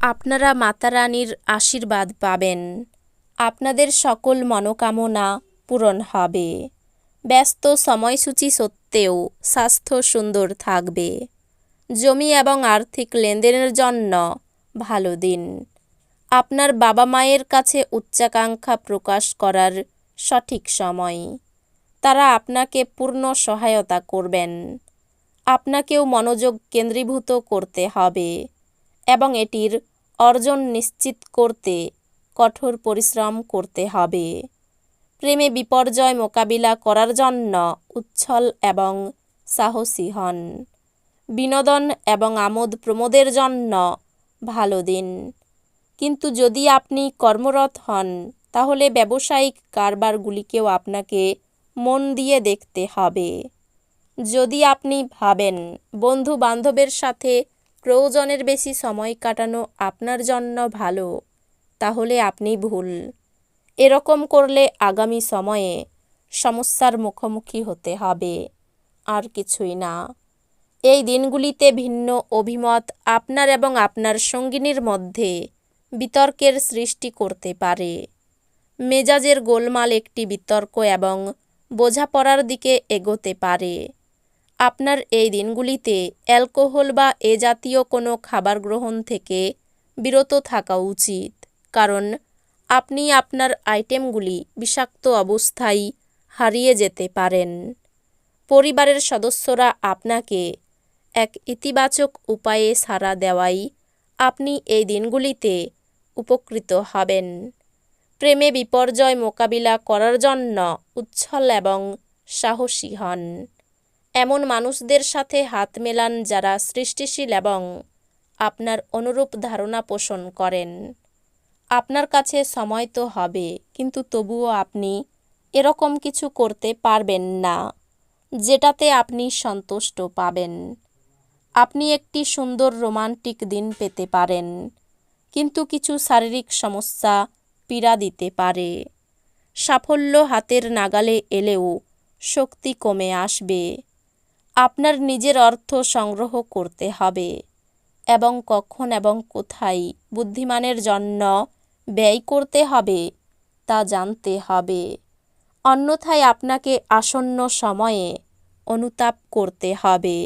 আপনারা মাতা রানীর আশীর্বাদ পাবেন। আপনাদের সকল মনোকামনা পূরণ হবে। ব্যস্ত সময়সূচি সত্ত্বেও স্বাস্থ্য সুন্দর থাকবে। জমি এবং আর্থিক লেনদেনের জন্য ভালো দিন। আপনার বাবা মায়ের কাছে উচ্চাকাঙ্ক্ষা প্রকাশ করার সঠিক সময়। তারা আপনাকে পূর্ণ সহায়তা করবেন। আপনাকেও মনোযোগ কেন্দ্রীভূত করতে হবে। এবং এটির অর্জন নিশ্চিত করতে কঠোর পরিশ্রম করতে হবে। প্রেমে বিপর্যয় মোকাবিলা করার জন্য উচ্ছল এবং সাহসী হন। বিনোদন এবং আমোদ প্রমোদের জন্য ভালো দিন। কিন্তু যদি আপনি কর্মরত হন, তাহলে ব্যবসায়িক কারবারগুলিকেও আপনাকে মন দিয়ে দেখতে হবে। যদি আপনি ভাবেন বন্ধু বান্ধবের সাথে প্রয়োজনের বেশি সময় কাটানো আপনার জন্য ভালো, তাহলে আপনি ভুল। এরকম করলে আগামী সময়ে সমস্যার মুখোমুখি হতে হবে, আর কিছুই না। এই দিনগুলিতে ভিন্ন অভিমত আপনার এবং আপনার সঙ্গিনীর মধ্যে বিতর্কের সৃষ্টি করতে পারে। মেজাজের গোলমাল একটি বিতর্ক এবং বোঝাপড়ার দিকে এগোতে পারে। আপনার এই দিনগুলিতে অ্যালকোহল বা এ জাতীয় কোনো খাবার গ্রহণ থেকে বিরত থাকা উচিত। কারণ আপনি আপনার আইটেমগুলি বিষাক্ত অবস্থায় হারিয়ে যেতে পারেন। পরিবারের সদস্যরা আপনাকে এক ইতিবাচক উপায়ে সাড়া দেওয়াই আপনি এই দিনগুলিতে উপকৃত হবেন। প্রেমে বিপর্যয় মোকাবিলা করার জন্য উচ্ছল এবং সাহসী হন। এমন মানুষদের সাথে হাত মেলান যারা সৃষ্টিশীল এবং আপনার অনুরূপ ধারণা পোষণ করেন। আপনার কাছে সময় তো হবে, কিন্তু তবুও আপনি এরকম কিছু করতে পারবেন না, যেটাতে আপনি সন্তুষ্ট পাবেন। আপনি একটি সুন্দর রোমান্টিক দিন পেতে পারেন, কিন্তু কিছু শারীরিক সমস্যা পীড়া দিতে পারে। সাফল্য হাতের নাগালে এলেও শক্তি কমে আসবে। আপনার নিজের অর্থ সংগ্রহ করতে হবে। এবং কখন এবং কোথায় বুদ্ধিমানের জন্য ব্যয় করতে হবে, তা জানতে হবে। অন্যথায় আপনাকে আসন্ন সময়ে অনুতাপ করতে হবে।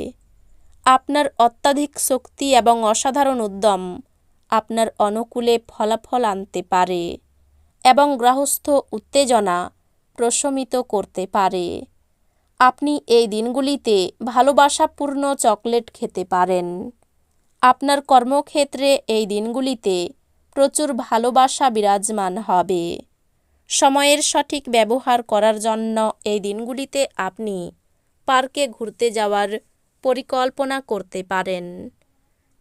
আপনার অত্যাধিক শক্তি এবং অসাধারণ উদ্যম আপনার অনুকূলে ফলাফল আনতে পারে এবং গ্রাহস্থ উত্তেজনা প্রশমিত করতে পারে। আপনি এই দিনগুলিতে ভালোবাসাপূর্ণ চকলেট খেতে পারেন। আপনার কর্মক্ষেত্রে এই দিনগুলিতে প্রচুর ভালোবাসা বিরাজমান হবে। সময়ের সঠিক ব্যবহার করার জন্য এই দিনগুলিতে আপনি পার্কে ঘুরতে যাওয়ার পরিকল্পনা করতে পারেন।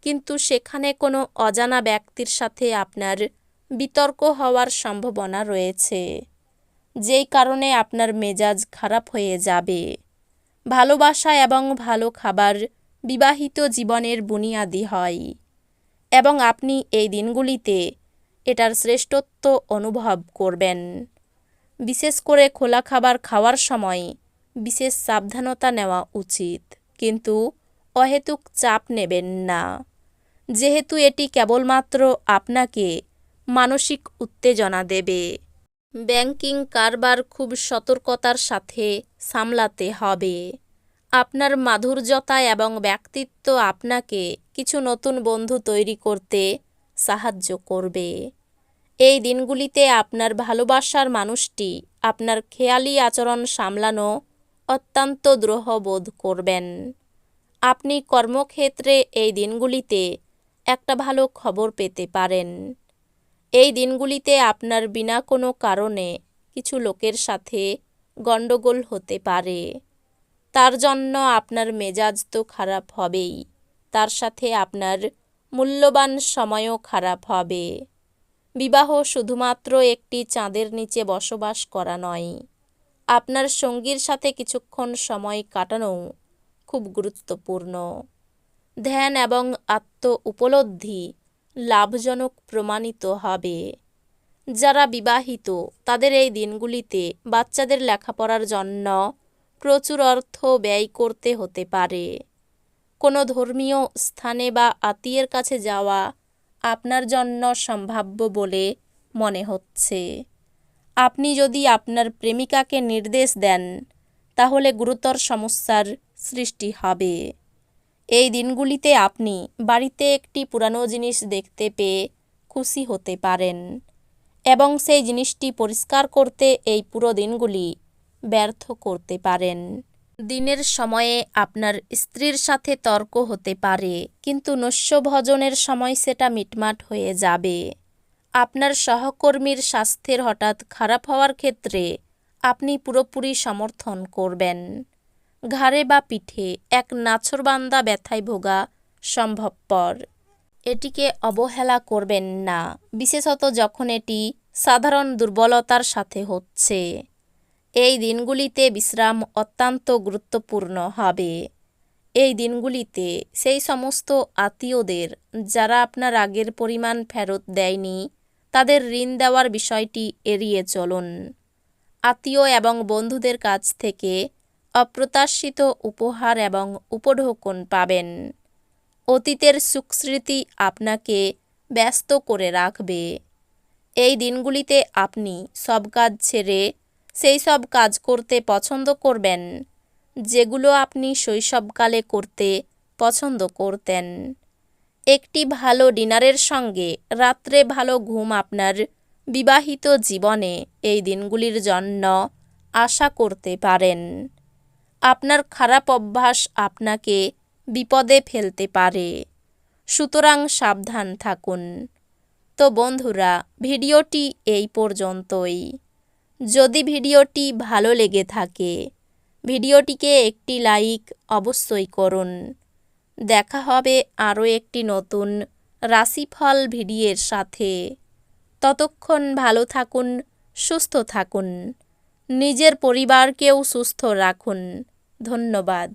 কিন্তু সেখানে কোনো অজানা ব্যক্তির সাথে আপনার বিতর্ক হওয়ার সম্ভাবনা রয়েছে। যেই কারণে আপনার মেজাজ খারাপ হয়ে যাবে। ভালোবাসা এবং ভালো খাবার বিবাহিত জীবনের বুনিয়াদি হয়। এবং আপনি এই দিনগুলিতে এটার শ্রেষ্ঠত্ব অনুভব করবেন। বিশেষ করে খোলা খাবার খাওয়ার সময় বিশেষ সাবধানতা নেওয়া উচিত। কিন্তু অহেতুক চাপ নেবেন না। যেহেতু এটি কেবলমাত্র আপনাকে মানসিক উত্তেজনা দেবে। ব্যাংকিং কারবার খুব সতর্কতার সাথে সামলাতে হবে। আপনার মাধুর্যতা এবং ব্যক্তিত্ব আপনাকে কিছু নতুন বন্ধু তৈরি করতে সাহায্য করবে। এই দিনগুলিতে আপনার ভালোবাসার মানুষটি আপনার খেয়ালি আচরণ সামলানো অত্যন্ত দ্রোহ বোধ করবেন। আপনি কর্মক্ষেত্রে এই দিনগুলিতে একটা ভালো খবর পেতে পারেন। এই দিনগুলিতে আপনার বিনা কোনো কারণে কিছু লোকের সাথে গণ্ডগোল হতে পারে। তার জন্য আপনার মেজাজ তো খারাপ হবেই। তার সাথে আপনার মূল্যবান সময়ও খারাপ হবে। বিবাহ শুধুমাত্র একটি চাঁদের নিচে বসবাস করা নয়, আপনার সঙ্গীর সাথে কিছুক্ষণ সময় কাটানোও খুব গুরুত্বপূর্ণ। ধ্যান এবং আত্ম উপলব্ধি লাভজনক প্রমাণিত হবে। যারা বিবাহিত, তাদের এই দিনগুলিতে বাচ্চাদের লেখাপড়ার জন্য প্রচুর অর্থ ব্যয় করতে হতে পারে। কোনো ধর্মীয় স্থানে বা আত্মীয়ের কাছে যাওয়া আপনার জন্য সম্ভাব্য বলে মনে হচ্ছে। আপনি যদি আপনার প্রেমিকাকে নির্দেশ দেন, তাহলে গুরুতর সমস্যার সৃষ্টি হবে। এই দিনগুলিতে আপনি বাড়িতে একটি পুরানো জিনিস দেখতে পেয়ে খুশি হতে পারেন এবং সেই জিনিসটি পরিষ্কার করতে এই পুরো দিনগুলি ব্যর্থ করতে পারেন। দিনের সময়ে আপনার স্ত্রীর সাথে তর্ক হতে পারে, কিন্তু নস্যভজনের সময় সেটা মিটমাট হয়ে যাবে। আপনার সহকর্মীর স্বাস্থ্যের হঠাৎ খারাপ হওয়ার ক্ষেত্রে আপনি পুরোপুরি সমর্থন করবেন। ঘাড়ে বা পিঠে এক নাছরবান্দা ব্যথায় ভোগা সম্ভবপর। এটিকে অবহেলা করবেন না, বিশেষত যখন এটি সাধারণ দুর্বলতার সাথে হচ্ছে। এই দিনগুলিতে বিশ্রাম অত্যন্ত গুরুত্বপূর্ণ হবে। এই দিনগুলিতে সেই সমস্ত আত্মীয়দের যারা আপনার আগের পরিমাণ ফেরত দেয়নি, তাদের ঋণ দেওয়ার বিষয়টি এড়িয়ে চলুন। আত্মীয় এবং বন্ধুদের কাছ থেকে অপ্রত্যাশিত উপহার এবং উপঢৌকন পাবেন। অতীতের সুখস্মৃতি আপনাকে ব্যস্ত করে রাখবে। এই দিনগুলিতে আপনি সব কাজ ছেড়ে সেই সব কাজ করতে পছন্দ করবেন, যেগুলো আপনি শৈশবকালে করতে পছন্দ করতেন। একটি ভালো ডিনারের সঙ্গে রাত্রে ভালো ঘুম আপনার বিবাহিত জীবনে এই দিনগুলির জন্য আশা করতে পারেন। আপনার খারাপ অভ্যাস আপনাকে বিপদে ফেলতে পারে। সুতরাং সাবধান থাকুন। তো বন্ধুরা, ভিডিওটি এই পর্যন্তই। যদি ভিডিওটি ভালো লেগে থাকে, ভিডিওটিকে একটি লাইক অবশ্যই করুন। দেখা হবে আরও একটি নতুন রাশিফল ভিডিওর সাথে। ততক্ষণ ভালো থাকুন, সুস্থ থাকুন। নিজের পরিবারকেও সুস্থ রাখুন। ধন্যবাদ।